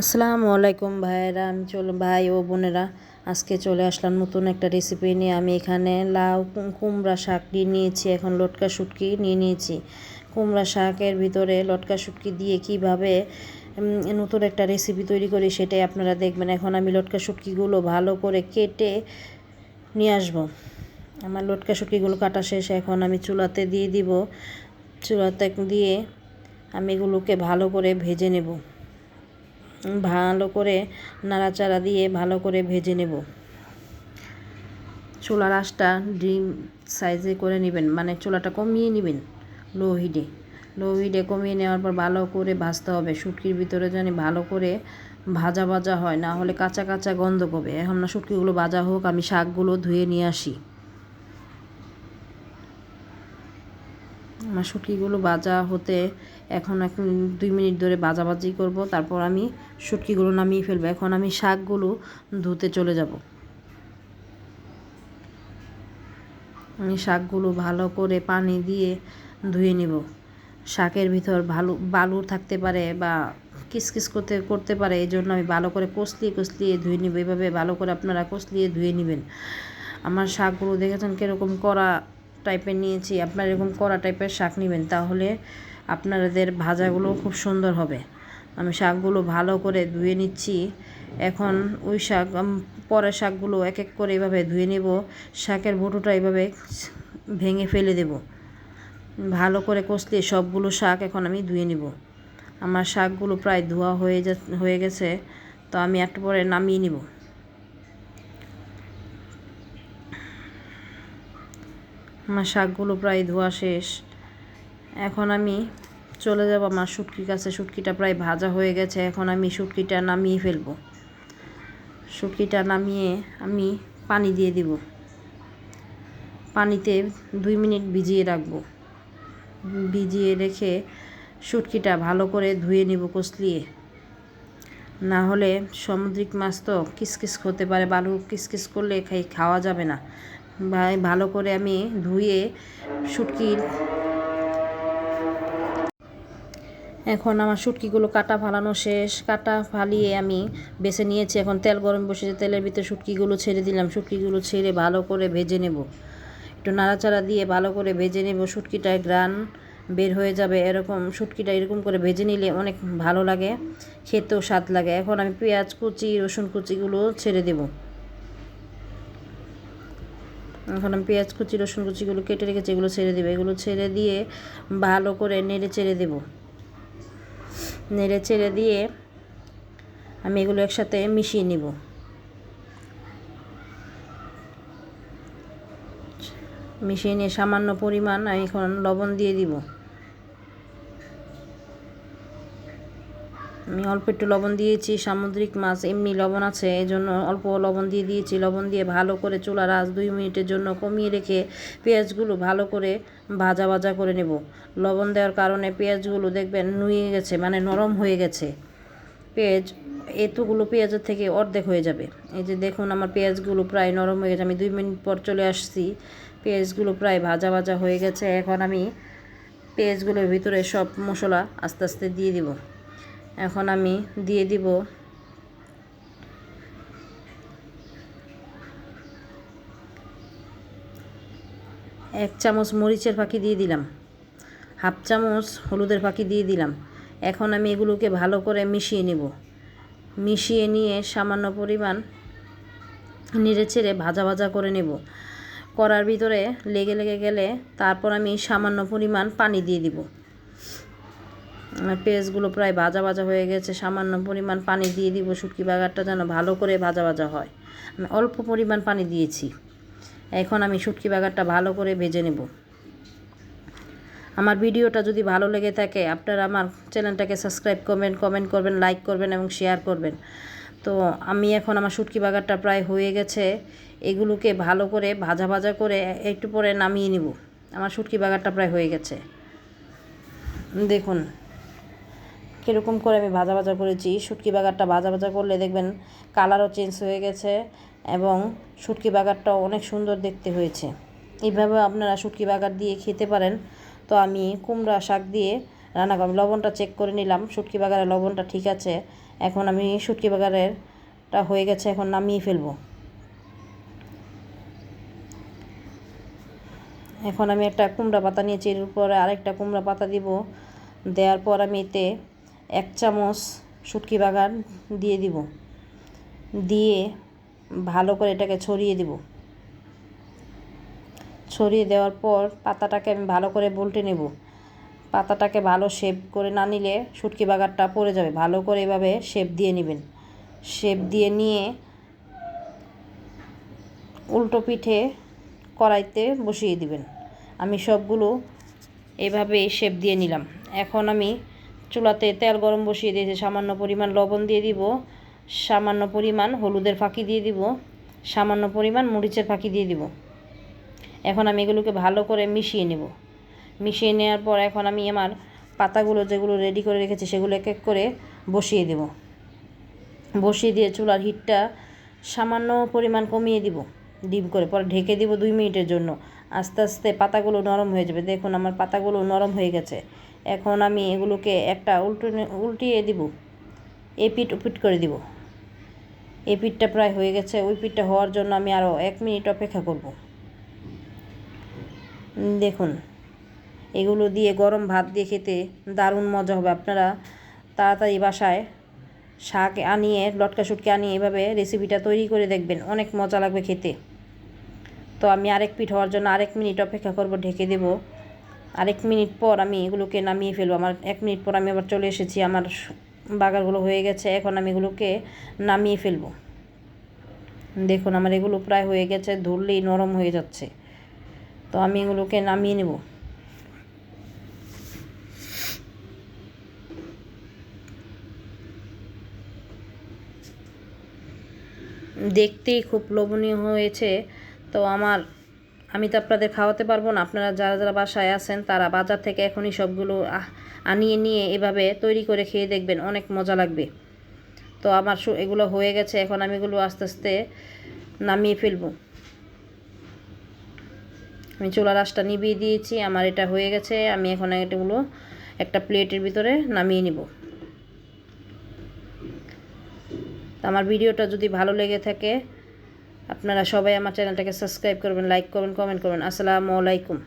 আসসালামু আলাইকুম ভাইয়েরা, আমি চলো, ভাই ও বোনেরা, আজকে চলে আসলাম নতুন একটা রেসিপি নিয়ে। আমি এখানে লাউ কুমড়া শাক নিয়ে নিয়েছি, এখন লটকা শুটকি নিয়ে নিয়েছি। কুমড়া শাকের ভিতরে লটকা শুটকি দিয়ে কীভাবে নতুন একটা রেসিপি তৈরি করি সেটাই আপনারা দেখবেন। এখন আমি লটকা শুটকিগুলো ভালো করে কেটে নিয়ে আসব। আমার লটকা শুটকিগুলো কাটা শেষ, এখন আমি চুলাতে দিয়ে দিব। চুলাতে দিয়ে আমি এগুলোকে ভালো করে ভেজে নেব। ভালো করে নাড়াচাড়া দিয়ে ভালো করে ভেজে নেব। চুলার আঁচটা ডিম সাইজে করে নেবেন মানে চোলাটা কমিয়ে নেবেন লো হিটে। লো হিটে কমিয়ে নেওয়ার পর ভালো করে ভাজতে হবে, শুটকির ভিতরে যেন ভালো করে ভাজা ভাজা হয়, না হলে কাঁচা কাঁচা গন্ধ পাবে এখন না শুটকিগুলো ভাজা হোক, আমি শাকগুলো ধুয়ে নিয়ে আসি। আমার শুটকিগুলো ভাজা হতে এখন এক দুই মিনিট ধরে বাজাবাজি করব, তারপর আমি শুটকিগুলো নামিয়ে ফেলব। এখন আমি শাকগুলো ধুতে চলে যাব। আমি শাকগুলো ভালো করে পানি দিয়ে ধুয়ে নিব। শাকের ভিতর ভালো, বালু থাকতে পারে বা কিসকিস করতে করতে পারে এই জন্য আমি ভালো করে কষলিয়ে কষলিয়ে ধুয়ে নিব। এভাবে ভালো করে আপনারা কষলিয়ে ধুয়ে নেবেন। আমার শাকগুলো দেখেছেন কীরকম কড়া টাইপের নিয়েছি। আপনারা এরকম কড়া টাইপের শাক নেবেন, তাহলে আপনাদের ভাজাগুলো খুব সুন্দর হবে। আমি শাকগুলো ভালো করে ধুয়ে নিচ্ছি। এখন ওই শাক পরের শাকগুলো এক এক করে এভাবে ধুয়ে নেব। শাকের বটুটা এভাবে ভেঙে ফেলে দেব। ভালো করে কষলিয়ে সবগুলো শাক এখন আমি ধুয়ে নিব। আমার শাকগুলো প্রায় ধোয়া হয়ে যা, হয়ে গেছে। তো আমি একটু পরে নামিয়ে নিব। আমার শাকগুলো প্রায় ধোয়া শেষ। এখন আমি চলে যাব আমার শুটকির কাছে। শুটকিটা প্রায় ভাজা হয়ে গেছে। এখন আমি শুটকিটা নামিয়ে ফেলব। শুটকিটা নামিয়ে আমি পানি দিয়ে দিব। পানিতে দুই মিনিট ভিজিয়ে রাখব। ভিজিয়ে রেখে শুটকিটা ভালো করে ধুয়ে নিব কষলিয়ে না হলে সামুদ্রিক মাছ তো কিসকিস হতে পারে। বালু কিসকিস করলে খাই খাওয়া যাবে না। ভাই, ভালো করে আমি ধুয়ে শুটকির এখন আমার শুটকিগুলো কাটা ফালানো শেষ। কাটা ফালিয়ে আমি বেছে নিয়েছি। এখন তেল গরম বসেছে তেলের ভিতরে শুটকিগুলো ছেড়ে দিলাম, শুটকিগুলো ছেড়ে ভালো করে ভেজে নেব। একটু নাড়াচাড়া দিয়ে ভালো করে ভেজে নেব। শুটকিটায় গ্রান বের হয়ে যাবে এরকম। শুটকিটা এরকম করে ভেজে নিলে অনেক ভালো লাগে, খেতেও স্বাদ লাগে। এখন আমি পেঁয়াজ কুচি, রসুন কুচিগুলো ছেড়ে দেবো। এখন আমি পেঁয়াজ কুচি, রসুন কুচিগুলো কেটে রেখেছি, এগুলো ছেড়ে দেবো। এগুলো ছেড়ে দিয়ে ভালো করে নেড়ে চেড়ে দেবো। নেড়ে চেড়ে দিয়ে আমি এগুলো একসাথে মিশিয়ে নিব। মিশিয়ে নিয়ে সামান্য পরিমাণ আমি এখন লবণ দিয়ে দিব। আমি অল্প একটু লবণ দিয়েছি, সামুদ্রিক মাছ, এমনি লবণ আছে এই জন্য অল্প লবণ দিয়ে দিয়েছি। লবণ দিয়ে ভালো করে চুলার আঁচ দুই মিনিটের জন্য কমিয়ে রেখে পেঁয়াজগুলো ভালো করে ভাজা ভাজা করে নেব। লবণ দেওয়ার কারণে পেঁয়াজগুলো দেখবেন নুয়ে গেছে মানে নরম হয়ে গেছে। পেঁয়াজ, এতগুলো পেঁয়াজের থেকে অর্ধেক হয়ে যাবে। এই যে দেখুন আমার পেঁয়াজগুলো প্রায় নরম হয়ে গেছে, আমি দুই মিনিট পর চলে আসছি। পেঁয়াজগুলো প্রায় ভাজা ভাজা হয়ে গেছে, এখন আমি পেঁয়াজগুলোর ভিতরে সব মশলা আস্তে আস্তে দিয়ে দিব। এখন আমি দিয়ে দিব এক চামচ মরিচের ফাঁকি দিয়ে দিলাম। হাফ চামচ হলুদের ফাঁকি দিয়ে দিলাম। এখন আমি এগুলোকে ভালো করে মিশিয়ে নেব। মিশিয়ে নিয়ে সামান্য পরিমাণ নেড়ে চেড়ে ভাজা ভাজা করে নেব। করার ভিতরে লেগে লেগে গেলে তারপর আমি সামান্য পরিমাণ পানি দিয়ে দিব। পেঁয়াজগুলো প্রায় ভাজা ভাজা হয়ে গেছে। সামান্য পরিমাণ পানি দিয়ে দিব, শুটকি বাগারটা যেন ভালো করে ভাজা ভাজা হয়। আমি অল্প পরিমাণ পানি দিয়েছি। এখন আমি শুটকি বাগারটা ভালো করে ভেজে নেব। আমার ভিডিওটা যদি ভালো লেগে থাকে, আপনারা আমার চ্যানেলটাকে সাবস্ক্রাইব করবেন, কমেন্ট করবেন, লাইক করবেন এবং শেয়ার করবেন। তো আমি এখন আমার শুটকি বাগারটা প্রায় হয়ে গেছে। এগুলোকে ভালো করে ভাজা ভাজা করে একটু পরে নামিয়ে নিব। আমার শুটকি বাগারটা প্রায় হয়ে গেছে। দেখুন কীরকম করে আমি ভাজা ভাজা করেছি। শুটকি বাগারটা ভাজা ভাজা করলে দেখবেন কালারও চেঞ্জ হয়ে গেছে এবং শুটকি বাগারটাও অনেক সুন্দর দেখতে হয়েছে। এইভাবে আপনারা শুটকি বাগার দিয়ে খেতে পারেন। তো আমি কুমড়া শাক দিয়ে রান্না করব লবণটা চেক করে নিলাম, শুটকি বাগারের লবণটা ঠিক আছে। এখন আমি শুটকি বাগারেরটা হয়ে গেছে, এখন নামিয়ে ফেলব। এখন আমি একটা কুমড়া পাতা নিয়েছি, এর উপরে আরেকটা কুমড়া পাতা দিব। দেওয়ার পর আমি এতে এক চামচ শুটকি বাগান দিয়ে দিব। দিয়ে ভালো করে এটাকে ছড়িয়ে দিব। ছড়িয়ে দেওয়ার পর পাতাটাকে আমি ভালো করে বলটে নেব। পাতাটাকে ভালো শেপ করে না নিলে শুটকি বাগারটা পড়ে যাবে। ভালো করে এভাবে শেপ দিয়ে নেবেন। শেপ দিয়ে নিয়ে উল্টো পিঠে কড়াইতে বসিয়ে দিবেন। আমি সবগুলো এভাবে শেপ দিয়ে নিলাম। এখন আমি চুলাতে তেল গরম বসিয়ে দিয়েছি সামান্য পরিমাণ লবণ দিয়ে দিব, সামান্য পরিমাণ হলুদের ফাঁকি দিয়ে দিব, সামান্য পরিমাণ মরিচের ফাঁকি দিয়ে দিব। এখন আমি এগুলোকে ভালো করে মিশিয়ে নেব। মিশিয়ে নেওয়ার পর এখন আমি আমার পাতাগুলো যেগুলো রেডি করে রেখেছি সেগুলো এক এক করে বসিয়ে দেব। বসিয়ে দিয়ে চুলার হিটটা সামান্য পরিমাণ কমিয়ে দিব। ডিম করে পরে ঢেকে দিব দুই মিনিটের জন্য। আস্তে আস্তে পাতাগুলো নরম হয়ে যাবে। দেখুন আমার পাতাগুলো নরম হয়ে গেছে। এখন আমি এগুলোকে একটা উল্টো উল্টিয়ে দিব। এপিট উপিট করে দিব। এই প্রায় হয়ে গেছে। ওই পিঠটা হওয়ার জন্য আমি আরও এক মিনিট অপেক্ষা করব। দেখুন, এগুলো দিয়ে গরম ভাত দিয়ে খেতে দারুণ মজা হবে। আপনারা তাড়াতাড়ি বাসায় শাক আনিয়ে, লটকা শুটকে আনিয়ে এভাবে রেসিপিটা তৈরি করে দেখবেন। অনেক মজা লাগবে খেতে। তো আমি আরেক পিঠ হওয়ার জন্য আরেক মিনিট অপেক্ষা করব, ঢেকে দেব। আরেক মিনিট পর আমি এগুলোকে নামিয়ে ফেলব। আমার এক মিনিট পর আমি আবার চলে এসেছি, আমার বাগারগুলো হয়ে গেছে, এখন আমি এগুলোকে নামিয়ে ফেলব। দেখুন, আমার এগুলো প্রায় হয়ে গেছে, ধরলেই নরম হয়ে যাচ্ছে। তো আমি এগুলোকে নামিয়ে নেব। দেখতেই খুব লোভনীয় হয়েছে। তো আমার আমি তো আপনাদের খাওয়াতে পারব না। আপনারা যারা যারা বাসায় আছেন, তারা বাজার থেকে এখনই সবগুলো আনিয়ে নিয়ে এভাবে তৈরি করে খেয়ে দেখবেন। অনেক মজা লাগবে। তো আমার এগুলো হয়ে গেছে। এখন আমি এগুলো আস্তে আস্তে নামিয়ে ফেলব। আমি চোলা রাসটা নিভিয়ে দিয়েছি। আমার এটা হয়ে গেছে। আমি এখন এটাগুলো একটা প্লেটের ভিতরে নামিয়ে নিব। আমার ভিডিওটা যদি ভালো লেগে থাকে আপনারা সবাই আমার চ্যানেলটাকে সাবস্ক্রাইব করবেন লাইক করবেন কমেন্ট করবেন। আসসালামু আলাইকুম।